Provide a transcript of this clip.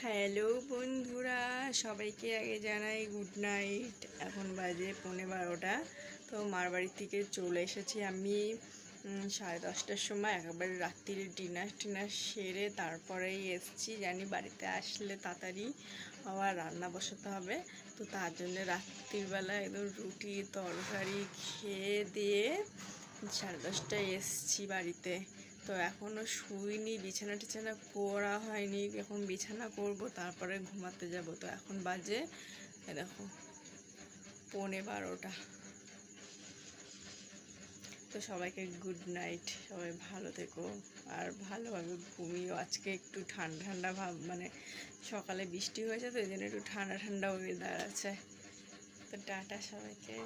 Hello বন্ধুরা, সবাইকে আগে জানাই গুড নাইট এখন বাজে পৌনে বারোটা, তো মার বাড়ি থেকে চলে এসেছি আমি সাড়ে দশটার সময়, একেবারে রাত্রির ডিনার টিনার সেরে তারপরেই এসছি। জানি বাড়িতে আসলে তাড়াতাড়ি আবার রান্না বসাতে হবে, তো তার জন্য রাত্রিবেলা একদম রুটি, তরকারি খেয়ে দিয়ে সাড়ে দশটায় এসছি বাড়িতে। তো এখনও শুইনি, বিছানা টিছানা করা হয়নি, এখন বিছানা করব তারপরে ঘুমাতে যাব। তো এখন বাজে দেখো, পৌনে বারোটা। তো সবাইকে গুড নাইট সবাই ভালো থেকো, আর ভালোভাবে ঘুমিও। আজকে একটু ঠান্ডা ঠান্ডা ভাব মানে সকালে বৃষ্টি হয়েছে, তো এই জন্য একটু ঠান্ডা ঠান্ডা ওয়েদার আছে। তো টাটা সবাইকে।